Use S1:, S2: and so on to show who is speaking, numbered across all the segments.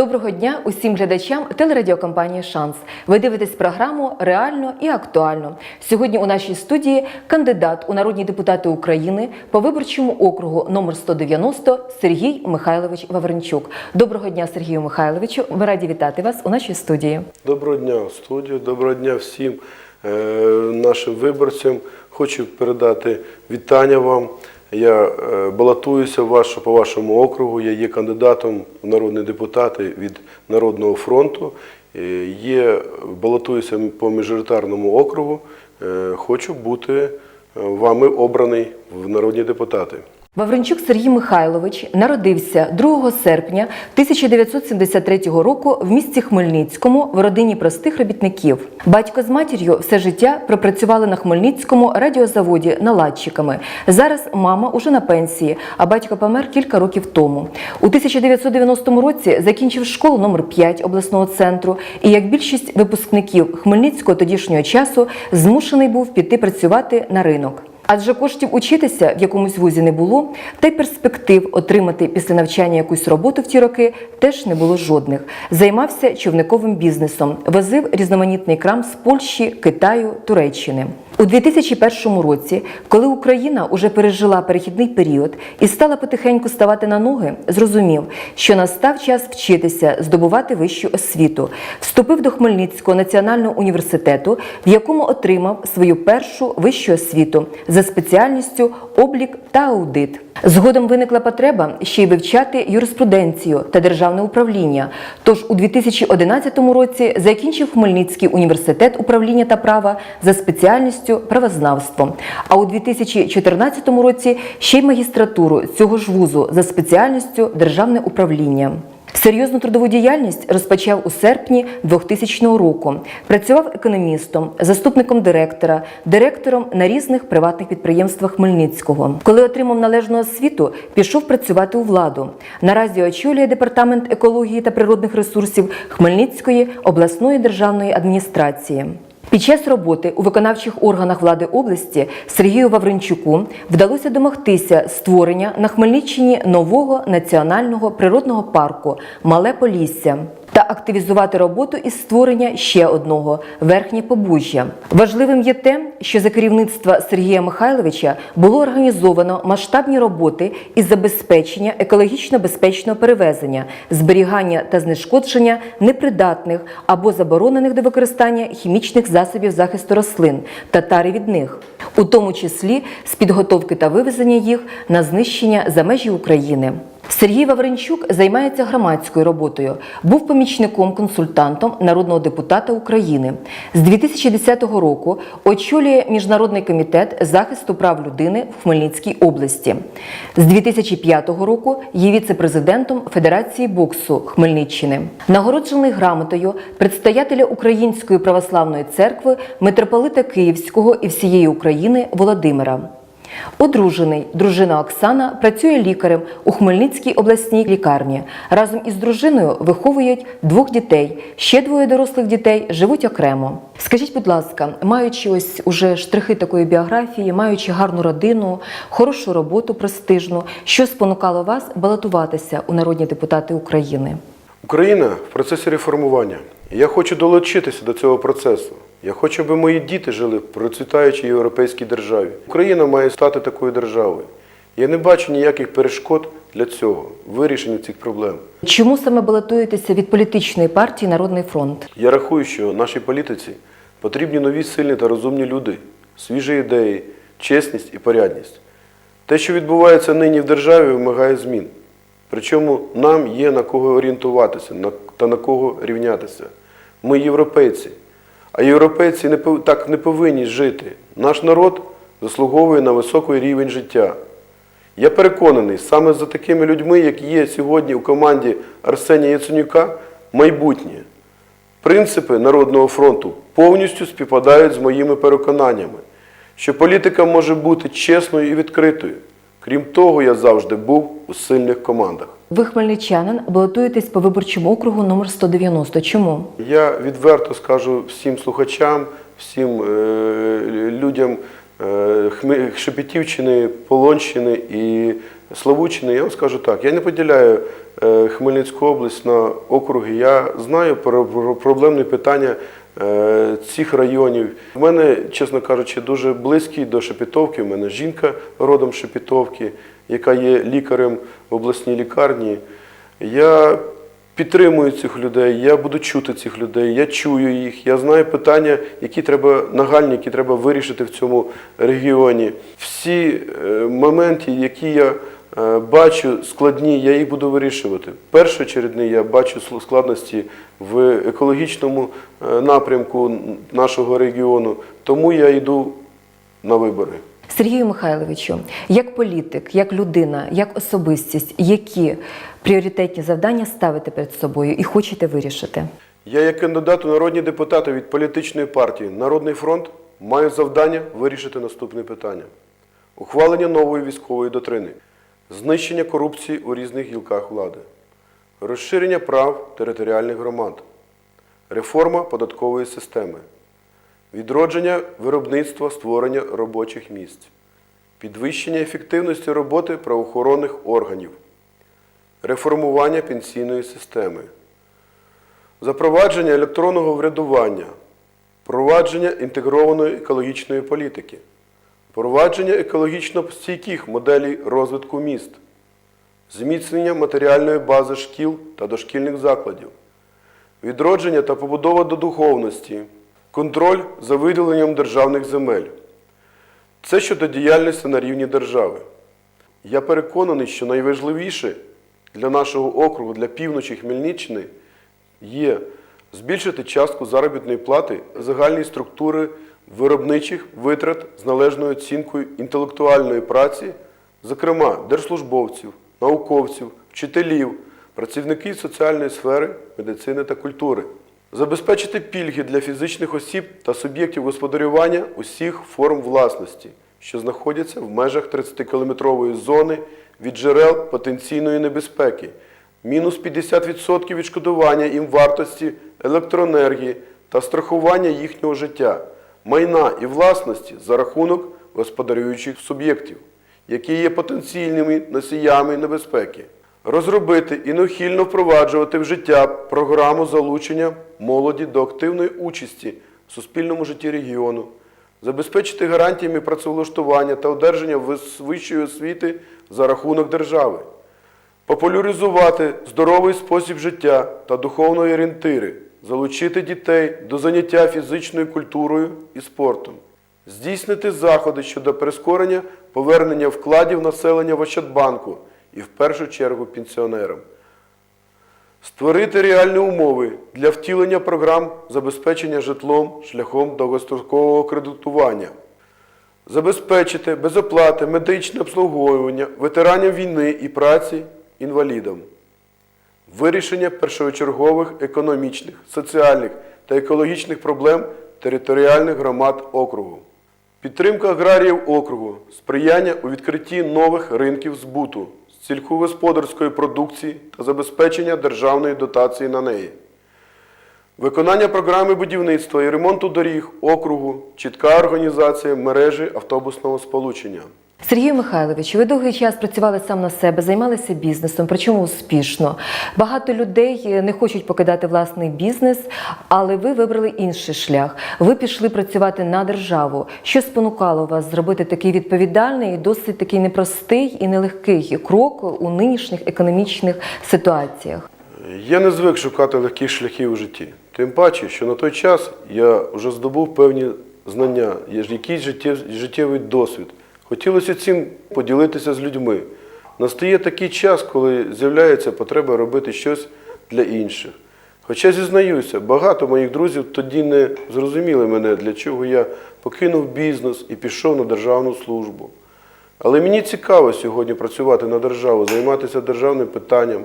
S1: Доброго дня усім глядачам телерадіокомпанії Шанс. Ви дивитесь програму реально і актуально. Сьогодні у нашій студії кандидат у народні депутати України по виборчому округу номер 190 Сергій Михайлович Вавренчук. Доброго дня, Сергію Михайловичу. Ми раді вітати вас у нашій студії.
S2: Доброго дня, студію, доброго дня всім е, нашим виборцям. Хочу передати вітання вам. Я е, балотуюся ваш, по вашому округу. Я є кандидатом в народні депутати від Народного фронту. Е, Є, балотуюся по мажоритарному округу. Е, Хочу бути вами обраний в народні депутати.
S1: Вавренчук Сергій Михайлович народився 2 серпня 1973 року в місті Хмельницькому в родині простих робітників. Батько з матір'ю все життя пропрацювали на Хмельницькому радіозаводі наладчиками. Зараз мама уже на пенсії, а батько помер кілька років тому. У 1990 році закінчив школу номер 5 обласного центру і, як більшість випускників Хмельницького тодішнього часу, змушений був піти працювати на ринок. Адже коштів учитися в якомусь вузі не було, та й перспектив отримати після навчання якусь роботу в ті роки теж не було жодних. Займався човниковим бізнесом, возив різноманітний крам з Польщі, Китаю, Туреччини. У 2001 році, коли Україна уже пережила перехідний період і стала потихеньку ставати на ноги, зрозумів, що настав час вчитися здобувати вищу освіту. Вступив до Хмельницького національного університету, в якому отримав свою першу вищу освіту за спеціальністю облік та аудит. Згодом виникла потреба ще й вивчати юриспруденцію та державне управління. Тож у 2011 році закінчив Хмельницький університет управління та права за спеціальністю правознавство. А у 2014 році ще й магістратуру цього ж вузу за спеціальністю державне управління. Серйозну трудову діяльність розпочав у серпні 2000 року. Працював економістом, заступником директора, директором на різних приватних підприємствах Хмельницького. Коли отримав належну освіту, пішов працювати у владу. Наразі очолює департамент екології та природних ресурсів Хмельницької обласної державної адміністрації. Під час роботи у виконавчих органах влади області Сергію Вавренчуку вдалося домогтися створення на Хмельниччині нового національного природного парку Мале Полісся та активізувати роботу із створення ще одного верхнє побужжя. Важливим є те, що за керівництва Сергія Михайловича було організовано масштабні роботи із забезпечення екологічно безпечного перевезення, зберігання та знешкодження непридатних або заборонених до використання хімічних засобів захисту рослин та тари від них, у тому числі з підготовки та вивезення їх на знищення за межі України. Сергій Вавренчук займається громадською роботою. Був помічником-консультантом народного депутата України. З 2010 року очолює Міжнародний комітет захисту прав людини в Хмельницькій області. З 2005 року є віце-президентом Федерації боксу Хмельниччини. Нагороджений грамотою предстоятеля Української православної церкви митрополита Київського і всієї України Володимира. Одружений дружина Оксана працює лікарем у Хмельницькій обласній лікарні. Разом із дружиною виховують двох дітей. Ще двоє дорослих дітей живуть окремо. Скажіть, будь ласка, маючи ось уже штрихи такої біографії, маючи гарну родину, хорошу роботу, престижну, що спонукало вас балотуватися у народні депутати України?
S2: Україна в процесі реформування. Я хочу долучитися до цього процесу. Я хочу, аби мої діти жили в процвітаючій європейській державі. Україна має стати такою державою. Я не бачу ніяких перешкод для цього, вирішення цих проблем.
S1: Чому саме балотуєтеся від політичної партії Народний фронт?
S2: Я рахую, що нашій політиці потрібні нові сильні та розумні люди, свіжі ідеї, чесність і порядність. Те, що відбувається нині в державі, вимагає змін. Причому нам є на кого орієнтуватися та на кого рівнятися. Ми європейці, а європейці не так не повинні жити. Наш народ заслуговує на високий рівень життя. Я переконаний, саме за такими людьми, як є сьогодні у команді Арсенія Яценюка, майбутнє. Принципи Народного фронту повністю співпадають з моїми переконаннями, що політика може бути чесною і відкритою. Крім того, я завжди був у сильних командах.
S1: Ви хмельничанин, балотуєтесь по виборчому округу номер 190. Чому?
S2: Я відверто скажу всім слухачам, всім е, людям е, Шепетівщини, Полонщини і Славутчини, я вам скажу так, я не поділяю е, Хмельницьку область на округи. Я знаю про, про проблемні питання е, цих районів. У мене, чесно кажучи, дуже близький до Шепетовки. У мене жінка родом з Шепетовки, яка є лікарем в обласній лікарні. Я підтримую цих людей, я буду чути цих людей, я чую їх, я знаю питання, які треба нагальні, які треба вирішити в цьому регіоні. Всі е, моменти, які я е, бачу складні, я їх буду вирішувати. Першочередний я бачу складності в екологічному е, напрямку нашого регіону, тому я йду на вибори.
S1: Сергію Михайловичу, як політик, як людина, як особистість, які пріоритетні завдання ставите перед собою і хочете вирішити?
S2: Я, як кандидат у народні депутати від політичної партії Народний фронт, маю завдання вирішити наступне питання: ухвалення нової військової доктрини, знищення корупції у різних гілках влади, розширення прав територіальних громад, реформа податкової системи, відродження виробництва створення робочих місць, підвищення ефективності роботи правоохоронних органів, реформування пенсійної системи. Запровадження електронного врядування, впровадження інтегрованої екологічної політики, впровадження екологічно стійких моделей розвитку міст, зміцнення матеріальної бази шкіл та дошкільних закладів, відродження та побудова до духовності, контроль за виділенням державних земель. Це щодо діяльності на рівні держави. Я переконаний, що найважливіше для нашого округу, для півночі Хмельниччини є збільшити частку заробітної плати загальної структури виробничих витрат з належною оцінкою інтелектуальної праці, зокрема держслужбовців, науковців, вчителів, працівників соціальної сфери, медицини та культури. Забезпечити пільги для фізичних осіб та суб'єктів господарювання усіх форм власності, що знаходяться в межах 30-кілометрової зони від джерел потенційної небезпеки, мінус 50% відшкодування їм вартості електроенергії та страхування їхнього життя, майна і власності за рахунок господарюючих суб'єктів, які є потенційними носіями небезпеки. Розробити і неухильно впроваджувати в життя програму залучення молоді до активної участі в суспільному житті регіону, забезпечити гарантіями працевлаштування та одержання вищої освіти за рахунок держави, популяризувати здоровий спосіб життя та духовної орієнтири, залучити дітей до заняття фізичною культурою і спортом, здійснити заходи щодо прискорення повернення вкладів населення в Ощадбанку і в першу чергу пенсіонерам. Створити реальні умови для втілення програм забезпечення житлом шляхом довгострокового кредитування. Забезпечити без оплати медичне обслуговування ветеранів війни і праці інвалідам. Вирішення першочергових економічних, соціальних та екологічних проблем територіальних громад округу. Підтримка аграріїв округу, сприяння у відкритті нових ринків збуту, сільськогосподарської продукції та забезпечення державної дотації на неї. Виконання програми будівництва і ремонту доріг округу, чітка організація мережі автобусного сполучення.
S1: Сергію Михайловичу, ви довгий час працювали сам на себе, займалися бізнесом, причому успішно. Багато людей е, не хочуть покидати власний бізнес, але ви вибрали інший шлях. Ви пішли працювати на державу. Що спонукало вас зробити такий відповідальний і досить такий непростий і нелегкий крок у нинішніх економічних ситуаціях?
S2: Я не звик шукати легких шляхів у житті. Тим паче, що на той час я вже здобув певні знання, є якийсь життєв- життєвий досвід. Хотілося цим поділитися з людьми. Настає такий час, коли з'являється потреба робити щось для інших. Хоча зізнаюся, багато моїх друзів тоді не зрозуміли мене, для чого я покинув бізнес і пішов на державну службу. Але мені цікаво сьогодні працювати на державу, займатися державним питанням.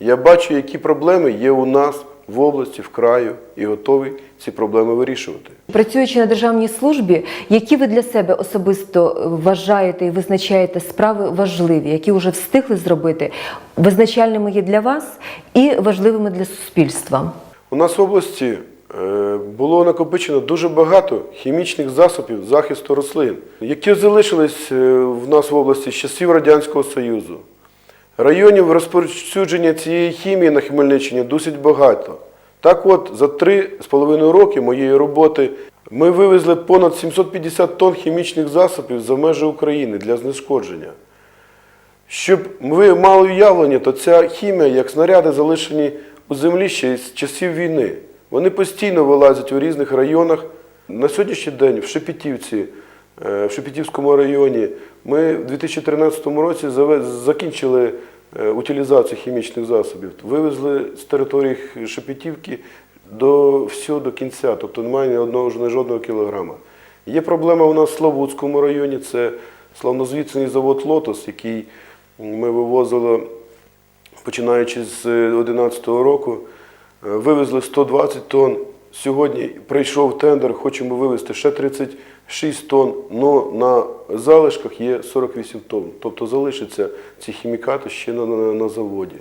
S2: Я бачу, які проблеми є у нас в області, в краю, і готовий ці проблеми вирішувати.
S1: Працюючи на державній службі, які ви для себе особисто вважаєте і визначаєте справи важливі, які вже встигли зробити, визначальними є для вас і важливими для суспільства?
S2: У нас в області е, було накопичено дуже багато хімічних засобів захисту рослин, які залишились е, в нас в області з часів Радянського Союзу. Районів розповсюдження цієї хімії на Хмельниччині досить багато. Так от, за три з половиною роки моєї роботи ми вивезли понад 750 тонн хімічних засобів за межі України для знешкодження. Щоб ви мали уявлення, то ця хімія, як снаряди, залишені у землі ще з часів війни. Вони постійно вилазять у різних районах. На сьогоднішній день в Шепетівці, в Шепетівському районі, ми в 2013 році закінчили е, утилізацію хімічних засобів. Вивезли з території Шепетівки до всього до кінця, тобто немає ні одного ні жодного кілограма. Є проблема у нас в Славутському районі, це славнозвісний завод Лотос, який ми вивозили, починаючи з 2011 року, Е, вивезли 120 тонн. Сьогодні прийшов тендер, хочемо вивезти ще 36 тонн, але на залишках є 48 тонн. Тобто залишаться ці хімікати ще на, на, на заводі.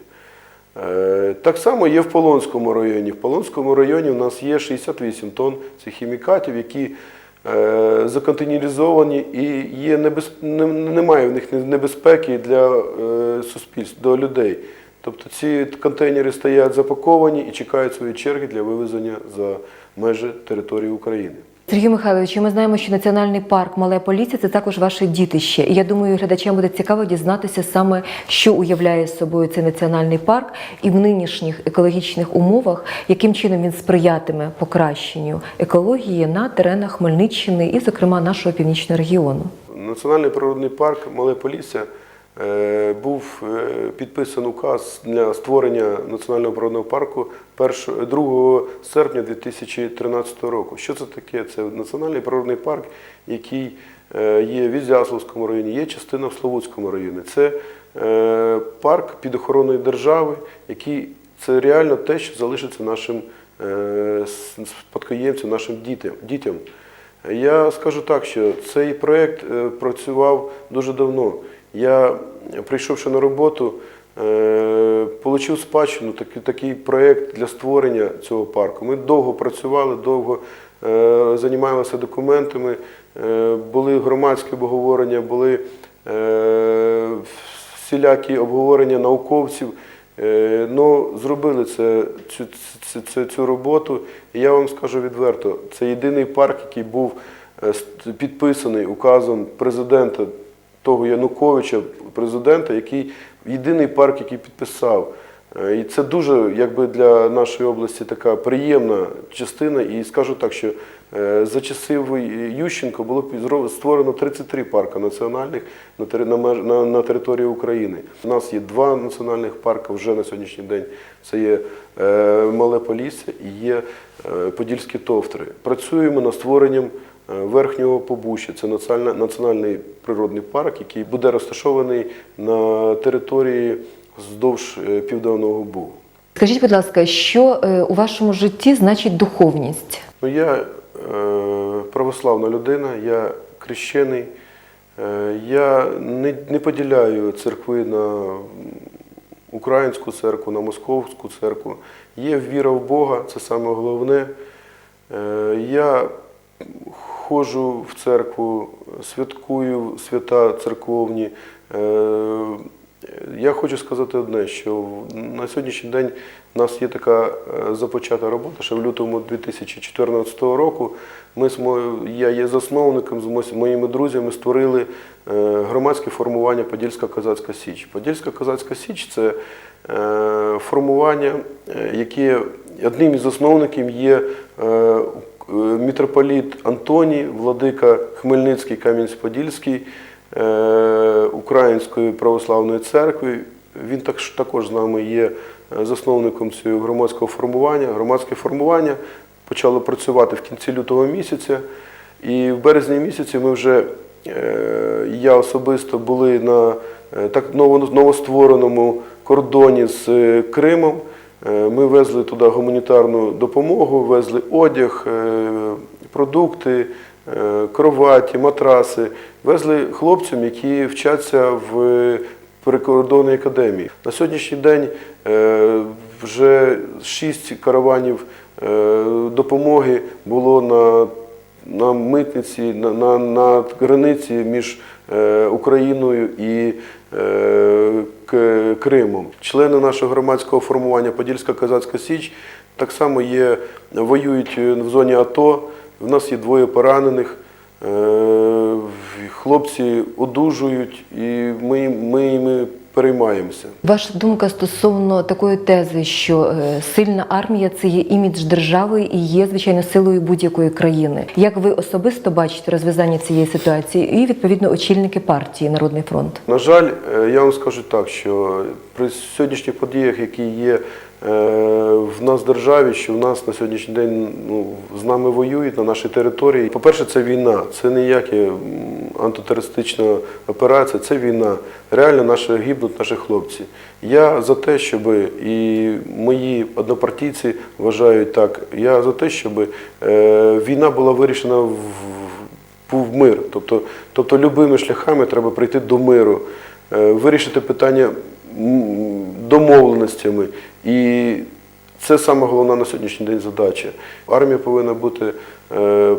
S2: Е, Так само є в Полонському районі. В Полонському районі у нас є 68 тонн цих хімікатів, які е, законтейнеризовані і є небез... не- немає в них небезпеки для е, суспільств, до людей. Тобто ці контейнери стоять запаковані і чекають своєї черги для вивезення за межі території України.
S1: Сергій Михайлович, ми знаємо, що національний парк Мале Полісся це також ваше дітище. І я думаю, глядачам буде цікаво дізнатися саме, що уявляє собою цей національний парк, і в нинішніх екологічних умовах, яким чином він сприятиме покращенню екології на теренах Хмельниччини і, зокрема, нашого північного регіону.
S2: Національний природний парк Мале Полісся був е, підписаний указ для створення національного природного парку 2 серпня 2013 року. Що це таке? Це національний природний парк, який е, є в Ізяславському районі, є частина в Славутському районі. Це е, парк під охороною держави, який це реально те, що залишиться нашим е, спадкоємцям, нашим дітям. Я скажу так, що цей проєкт е, працював дуже давно. Я, прийшовши на роботу, е, отримав спадщину такий, такий проєкт для створення цього парку. Ми довго працювали, довго е, займалися документами, е, були громадські обговорення, були всілякі обговорення науковців. Ну, зробили це, цю, цю, цю, цю роботу. І я вам скажу відверто, це єдиний парк, який був підписаний указом президента того Януковича, президента, який єдиний парк, який підписав. Е, І це дуже якби для нашої області така приємна частина. І скажу так, що е, за часів Ющенко було створено 33 парка національних на, території України. У нас є два національних парки вже на сьогоднішній день. Це є е, Мале Полісся і є Подільські товтри. Працюємо над створенням верхнього побуща. Це національний природний парк, який буде розташований на території вздовж е, Південного Бугу.
S1: Скажіть, будь ласка, що е, у вашому житті значить духовність?
S2: Ну, я е, православна людина, я хрещений. Е, я не, не поділяю церкви на українську церкву, на московську церкву. Є віра в Бога, це саме головне. Е, я ходжу в церкву, святкую свята церковні. Е, я хочу сказати одне, що на сьогоднішній день в нас є така е, започата робота, що в лютому 2014 року ми я є засновником з моїми друзями створили е, громадське формування Подільська козацька Січ. Подільська козацька Січ це формування, яке одним із засновників є е, митрополіт Антоній, владика Хмельницький Кам'янець-Подільський е, Української православної церкви. Він також з нами є е, засновником цього громадського формування. Громадське формування почало працювати в кінці лютого місяця. І в березні місяці ми вже, я особисто були на так новоствореному кордоні з Кримом. Е, Ми везли туди гуманітарну допомогу, везли одяг, е, продукти, е, кроваті, матраси. Везли хлопцям, які вчаться в прикордонній академії. На сьогоднішній день вже шість караванів допомоги було на, на митниці, на, на, на границі між Україною і е, Кримом. Члени нашого громадського формування Подільська Казацька Січ так само є, воюють в зоні АТО. В нас є двоє поранених. Е, Хлопці одужують, і ми, ми їми переймаємося.
S1: Ваша думка стосовно такої тези, що е, сильна армія це є імідж держави і є звичайно силою будь-якої країни. Як ви особисто бачите розв'язання цієї ситуації і відповідно очільники партії Народний фронт?
S2: На жаль, е, я вам скажу так, що при сьогоднішніх подіях, які є е, в нас в державі, що в нас на сьогоднішній день ну, з нами воюють на нашій території. По-перше, це війна, це ніяка м, антитерористична операція, це війна. Реально наші гибнуть наші хлопці. Я за те, щоб і мої однопартійці вважають так. Я за те, щоб е, війна була вирішена в був мир. Тобто, тобто любими шляхами треба прийти до миру, е, вирішити питання домовленостями. І це саме головна на сьогоднішній день задача. Армія повинна бути е,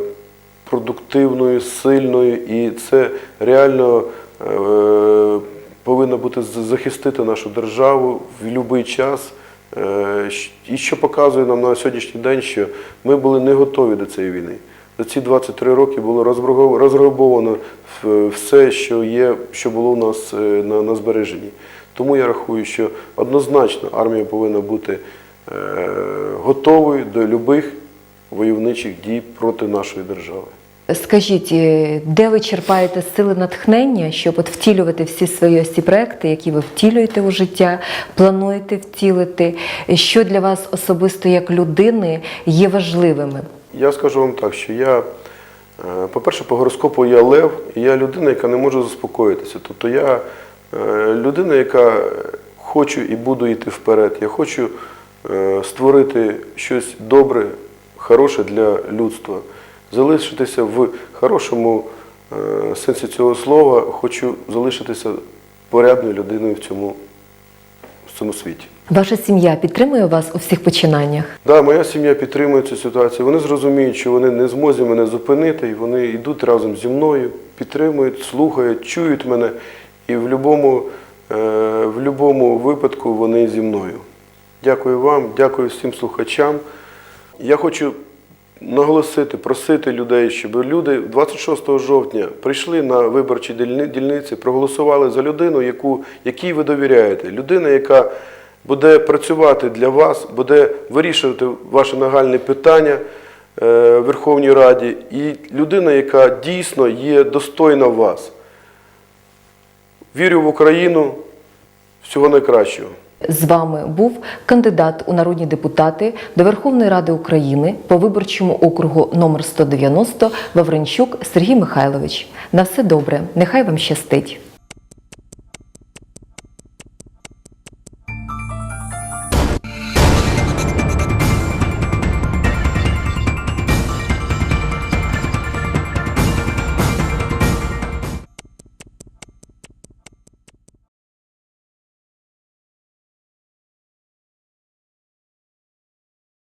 S2: продуктивною, сильною, і це реально е, повинно бути захистити нашу державу в будь-який час. Е, І що показує нам на сьогоднішній день, що ми були не готові до цієї війни. За ці 23 роки було розграбовано все, що є, що було у нас е, на, на збереженні. Тому я рахую, що однозначно армія повинна бути готовою до любих войовничих дій проти нашої держави.
S1: Скажіть, е, де ви черпаєте сили натхнення, щоб от втілювати всі свої ось ці проекти, які ви втілюєте у життя, плануєте втілити? Що для вас особисто як людини є важливими?
S2: Я скажу вам так, що я, е, по-перше, по гороскопу я лев, і я людина, яка не може заспокоїтися. Тобто я е, людина, яка хочу і буду йти вперед. Я хочу створити щось добре, хороше для людства, залишитися в хорошому е, сенсі цього слова, хочу залишитися порядною людиною в цьому, в цьому світі.
S1: Ваша сім'я підтримує вас у всіх починаннях?
S2: Да, моя сім'я підтримує цю ситуацію. Вони зрозуміють, що вони не зможуть мене зупинити, і вони йдуть разом зі мною, підтримують, слухають, чують мене. І в будь-якому е, в любому випадку вони зі мною. Дякую вам, дякую всім слухачам. Я хочу наголосити, просити людей, щоб люди 26 жовтня прийшли на виборчі дільниці, проголосували за людину, яку, якій ви довіряєте. Людина, яка буде працювати для вас, буде вирішувати ваші нагальні питання е, Верховній Раді, і людина, яка дійсно є достойна вас. Вірю в Україну. Всього найкращого.
S1: З вами був кандидат у народні депутати до Верховної Ради України по виборчому округу номер 190 Вавренчук Сергій Михайлович. На все добре, нехай вам щастить.